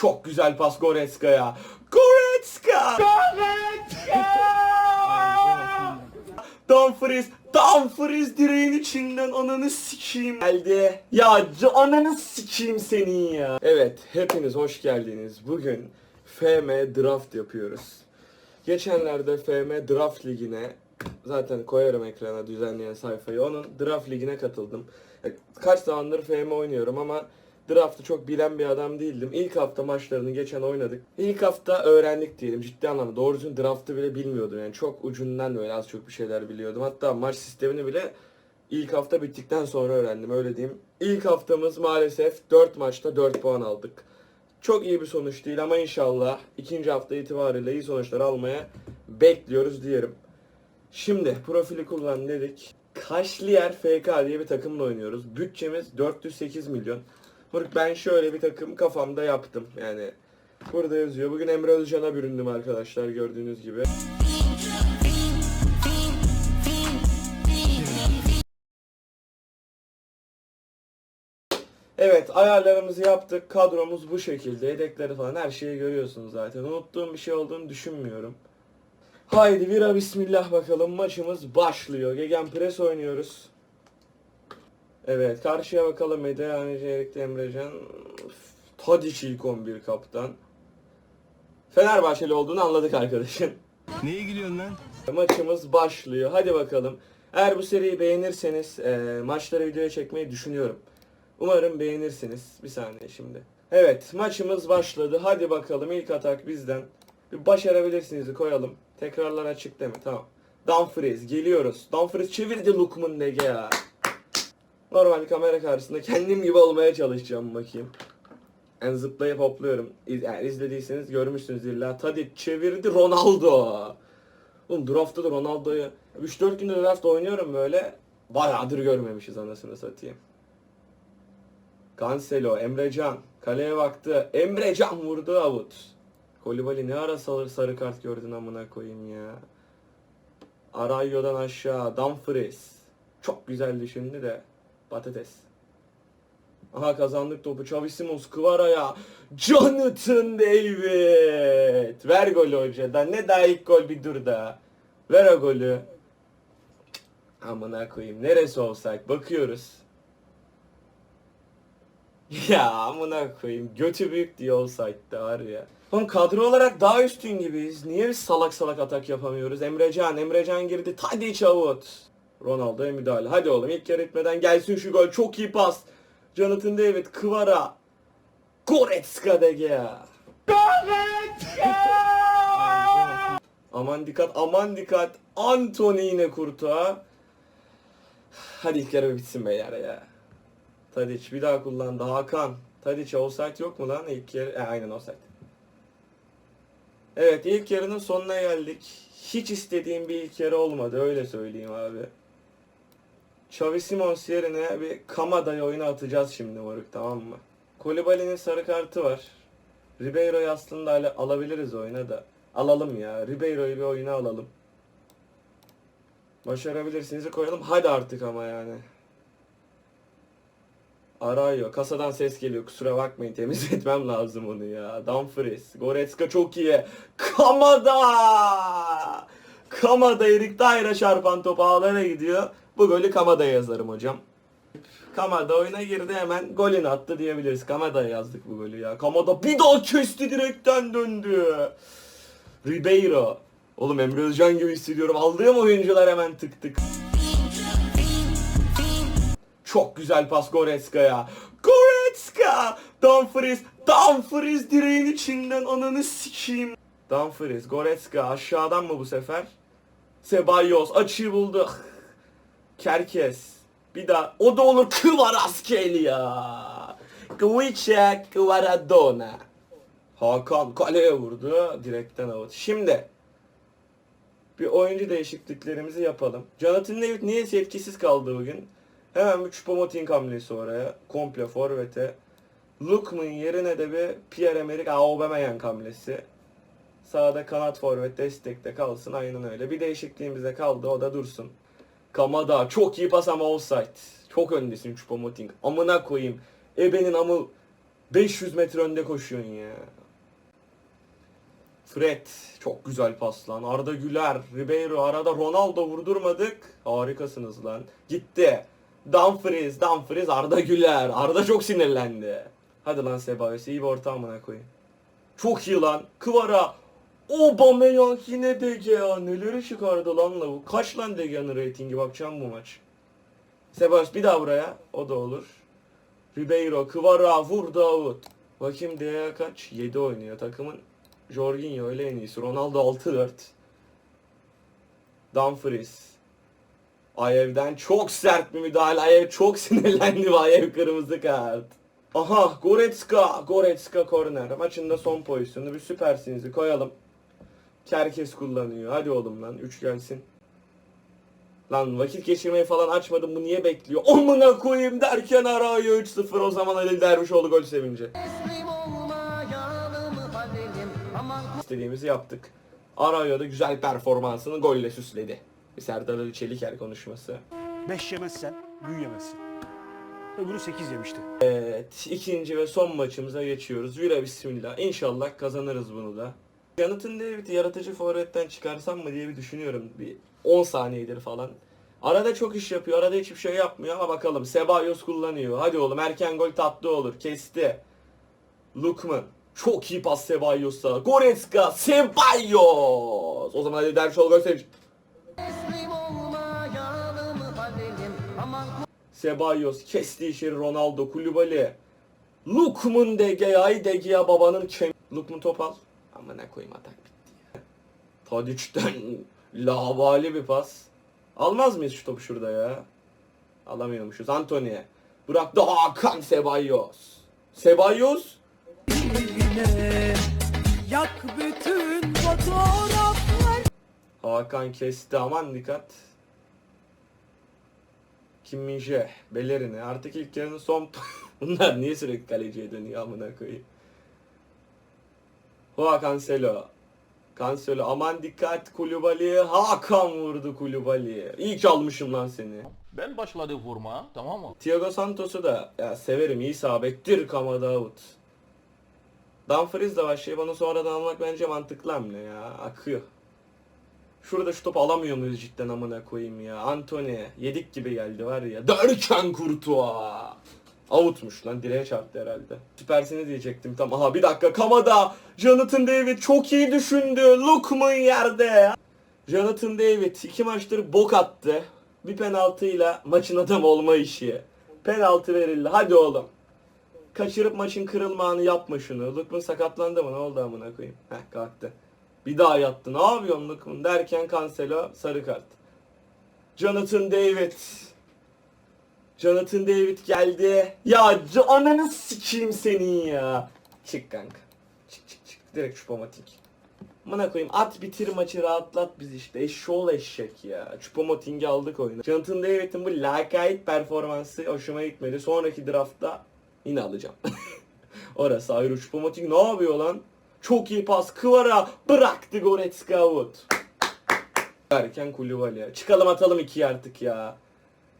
Çok güzel pas Goretzka'ya. Goretzka! Dumfries, Dumfries direğin içinden ananı sikeyim geldi. Ya ananı sikeyim senin ya. Evet, hepiniz hoş geldiniz. Bugün FM Draft yapıyoruz. Geçenlerde FM Draft Ligi'ne zaten koyarım ekrana düzenleyen sayfayı. Onun Draft Ligi'ne katıldım. Kaç zamandır FM oynuyorum ama draft'ı çok bilen bir adam değildim. İlk hafta maçlarını geçen oynadık. İlk hafta öğrendik diyelim ciddi anlamda. Doğru düzgün draft'ı bile bilmiyordum. Yani çok ucundan böyle az çok bir şeyler biliyordum. Hatta maç sistemini bile ilk hafta bittikten sonra öğrendim öyle diyeyim. İlk haftamız maalesef 4 maçta 4 puan aldık. Çok iyi bir sonuç değil ama inşallah ikinci hafta itibariyle iyi sonuçlar almaya bekliyoruz diyelim. Şimdi profili kullan dedik. Kaşliyer FK diye bir takımla oynuyoruz. Bütçemiz 408 milyon. Moruk ben şöyle bir takım kafamda yaptım. Yani burada yazıyor. Bugün Emre Özcan'a büründüm arkadaşlar gördüğünüz gibi. Evet ayarlarımızı yaptık. Kadromuz bu şekilde. Yedekleri falan her şeyi görüyorsunuz zaten. Unuttuğum bir şey olduğunu düşünmüyorum. Haydi vira bismillah bakalım. Maçımız başlıyor. Gegenpress oynuyoruz. Evet karşıya bakalım. Medeyane Ceyrik'te Emrecan. Tadiç ilk 11 kaptan. Fenerbahçeli olduğunu anladık arkadaşın. Neye gülüyorsun lan? Maçımız başlıyor. Hadi bakalım. Eğer bu seriyi beğenirseniz e, maçları videoya çekmeyi düşünüyorum. Umarım beğenirsiniz. Bir saniye şimdi. Evet maçımız başladı. Hadi bakalım ilk atak bizden. Bir başarabilirsiniz koyalım. Tekrarlar açık değil mi? Tamam. Dumfries geliyoruz. Dumfries çevirdi Lukman Nege ya. Normal kamera karşısında kendim gibi olmaya çalışacağım bakayım. Yani zıplayıp hopluyorum. İz, yani izlediyseniz görmüşsünüz illa. Tadic çevirdi Ronaldo. Oğlum draft'ta da Ronaldo'yu 3-4 gündür draft oynuyorum böyle. Bayağıdır görmemişiz anasını satayım. Cancelo, Emrecan. Kaleye baktı. Emrecan vurdu avut. Kolibali ne ara sarı, sarı kart gördün amına koyayım ya. Arayyo'dan aşağı. Dumfries. Çok güzel düşündü de. Patates. Aha kazandık topu. Xavi Simons Kvara'ya. Jonathan David. Ver golü hocadan. Ne daha ilk gol bir dur da. Ver o golü. Amına koyayım. Neresi olsak bakıyoruz. Ya amına koyayım. Götü büyük diye olsaydı var ya. Oğlum kadro olarak daha üstün gibiyiz. Niye biz salak salak atak yapamıyoruz? Emrecan, Emrecan girdi. Tadiç avut. Ronaldo'ya müdahale. Hadi oğlum ilk yarı etmeden gelsin şu gol. Çok iyi pas. Jonathan David, Kvara. Goretzka de Gea. Aman dikkat, aman dikkat. Anthony yine kurtuğa. Hadi ilk yarı bitsin beyler ya. Tadiç bir daha kullandı. Hakan. Tadiç'e offside yok mu lan ilk yarı? E, aynen offside. Evet ilk yarının sonuna geldik. Hiç istediğim bir ilk yarı olmadı öyle söyleyeyim abi. Xavi Simons yerine bir Kamada'yı oyuna atacağız şimdi moruk tamam mı? Kolibali'nin sarı kartı var. Ribeiro'yu aslında al- alabiliriz oyuna da. Alalım ya. Ribeiro'yu bir oyuna alalım. Başarabilirsiniz koyalım. Hadi artık ama yani. Arıyor. Kasadan ses geliyor. Kusura bakmayın. Temizletmem lazım onu ya. Dumfries. Goretzka çok iyi. Kamada! Kamada Erik Dair'e çarpan top ağlara gidiyor. Bu golü Kamada'ya yazarım hocam. Kamada oyuna girdi hemen golünü attı diyebiliriz. Kamada'ya yazdık bu golü ya. Kamada bir daha kesti direkten döndü. Ribeiro. Oğlum Emre Özcan gibi hissediyorum. Aldığım oyuncular hemen tık tık. Çok güzel pas Goretzka'ya. Goretzka! Dumfries, Dumfries direğin içinden ananı sikeyim. Dumfries, Goretzka aşağıdan mı bu sefer? Ceballos açıyı buldu. Kerkes. Bir daha. O da olur Kvaratskhelia. Kviçek Kvaradona. Hakan kaleye vurdu. Direkten avut. Şimdi bir oyuncu değişikliklerimizi yapalım. Jonathan David niye etkisiz kaldı bugün? Hemen bir Choupo-Moting hamlesi oraya. Komple forvete. Lukman yerine de bir Pierre-Emerick Aubameyang hamlesi. Sağda kanat forvet destekte kalsın aynen öyle. Bir değişikliğimiz de kaldı o da dursun. Kamada çok iyi pas ama offside. Çok öndesin Choupo-Moting. Amına koyayım. Ebenin amı 500 metre önde koşuyorsun ya. Fred çok güzel pas lan. Arda Güler, Ribeiro arada Ronaldo vurdurmadık. Harikasınız lan. Gitti. Dumfries, Dumfries, Arda Güler. Arda çok sinirlendi. Hadi lan Sebayos iyi bir orta amına koyayım. Çok iyi lan. Kıvara. Aubameyang yine DGA. Neleri çıkardı lan lavuk. Kaç lan DGA'nın reytingi bakacağım bu maç. Sebayos bir daha buraya. O da olur. Ribeiro, Kıvara, vur Davut. Bakayım DGA kaç? 7 oynuyor. Takımın Jorginho öyle en iyisi. Ronaldo 6-4. Dumfries. Ayev'den çok sert bir müdahale. Ayev çok sinirlendi Ayev kırmızı kart. Aha Goretzka. Goretzka korner. Maçın da son pozisyonu. Bir süpersinizi koyalım. Kerkes kullanıyor. Hadi oğlum lan. 3 gelsin. Lan vakit geçirmeyi falan açmadım. Bu niye bekliyor? Omuna koyayım derken arıyor 3-0. O zaman Ali Dervişoğlu gol aman istediğimizi yaptık. Arayo da güzel performansını golle süsledi. Bir Serdar Ali Çeliker konuşması. 5 yemezsen büyüyemezsin. Öbürü 8 yemişti. Evet, ikinci ve son maçımıza geçiyoruz. Vira bismillah. İnşallah kazanırız bunu da. Yanıtın David'i yaratıcı forvetten çıkarsam mı diye bir düşünüyorum. Bir 10 saniyedir falan. Arada çok iş yapıyor, arada hiçbir şey yapmıyor ama bakalım. Sebayos kullanıyor. Hadi oğlum erken gol tatlı olur. Kesti. Lukman. Çok iyi pas Sebayos'a. Goretzka, Sebayos. O zaman hadi halim aman Sebayos kesti içeri Ronaldo Kulübali. Lukman Degea'yı Degea babanın kem... Lukman Topal. Amına koyayım atak bitti ya. Tadiç'ten lavali bir pas. Almaz mıyız şu topu şurada ya? Alamıyormuşuz. Anthony. Bıraktı Hakan Sebayos. Sebayos. Yak bütün fotoğraflar Hakan kesti aman dikkat. Kim Minje, Bellerini. Artık ilk yarının son... Bunlar niye sürekli kaleciye dönüyor amına koyayım. Hoa Cancelo. Cancelo aman dikkat Kulübali. Hakan vurdu Kulübali. İyi ki almışım lan seni. Ben başladı vurma tamam mı? Thiago Santos'u da ya severim iyi sabektir Kama Davut. Dumfries de başlayıp onu sonradan almak bence mantıklı hamle ya. Akıyor. Şurada şu topu alamıyor muyuz cidden amına koyayım ya. Anthony yedik gibi geldi var ya. Derken Kurtuğa. Avutmuş lan direğe çarptı herhalde. Süpersiniz diyecektim tam. Aha bir dakika Kamada. Jonathan David çok iyi düşündü. Lukman yerde. Jonathan David iki maçtır bok attı. Bir penaltıyla maçın adam olma işi. Penaltı verildi. Hadi oğlum. Kaçırıp maçın kırılma anı yapma şunu. Lukman sakatlandı mı? Ne oldu amına koyayım? Heh kalktı. Bir daha yattı. Ne yapıyorsun Lukman derken Cancelo sarı kart. Jonathan David. Jonathan David geldi. Ya ananı sikeyim senin ya. Çık kanka. Çık çık çık. Direkt şupomatik. Amına koyayım at bitir maçı rahatlat biz işte. Eşşoğlu eşek ya. Çupomoting'i aldık oyunu. Jonathan David'in bu lakayt performansı hoşuma gitmedi. Sonraki draftta yine alacağım. Orası ayrı. Çupomoting ne yapıyor lan? Çok iyi pas. Kıvara bıraktı Goretzka out. Erken Kulübali. Çıkalım atalım iki artık ya.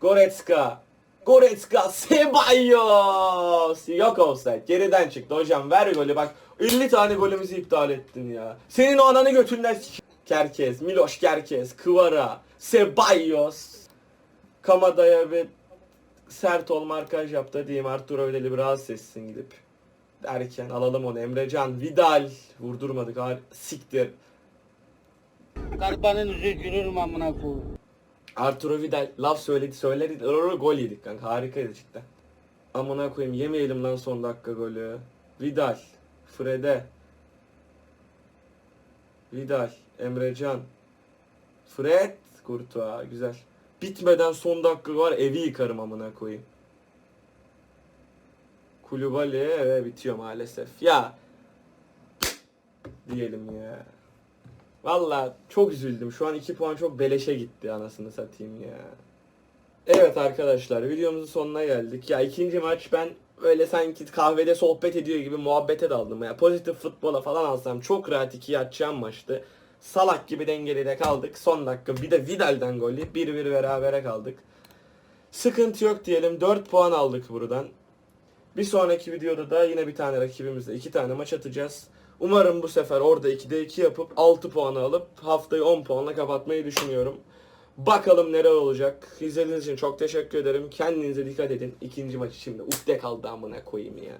Goretzka. Goretzka Sebayos. Yok olsa geriden çıktı hocam ver golü bak 50 tane golümüzü iptal ettin ya. Senin o ananı götünden Kerkez, Miloš Kerkez, Kıvara, Sebayos. Kamada'ya bir sert ol markaj yaptı diyeyim Arturo öyle bir rahatsız etsin gidip. Derken alalım onu Emrecan, Vidal vurdurmadık har siktir. Garibanın yüzü gülür mü amına koyayım? Arturo Vidal laf söyledi söyledi gol yedik kanka harikaydı cidden. Amına koyayım yemeyelim lan son dakika golü. Vidal, Fred'e. Vidal, Emrecan. Fred, Kurtuğa güzel. Bitmeden son dakika var evi yıkarım amına koyayım. Kulübali bitiyor maalesef. Ya diyelim ya. Valla çok üzüldüm. Şu an 2 puan çok beleşe gitti anasını satayım ya. Evet arkadaşlar videomuzun sonuna geldik. Ya ikinci maç ben öyle sanki kahvede sohbet ediyor gibi muhabbete daldım. Ya pozitif futbola falan alsam çok rahat 2'ye atacağım maçtı. Salak gibi dengeli de kaldık. Son dakika bir de Vidal'den golü 1-1 berabere kaldık. Sıkıntı yok diyelim. 4 puan aldık buradan. Bir sonraki videoda da yine bir tane rakibimizle iki tane maç atacağız. Umarım bu sefer orada 2'de 2 yapıp 6 puanı alıp haftayı 10 puanla kapatmayı düşünüyorum. Bakalım neler olacak. İzlediğiniz için çok teşekkür ederim. Kendinize dikkat edin. İkinci maç için de ukde kaldı amına koyayım ya.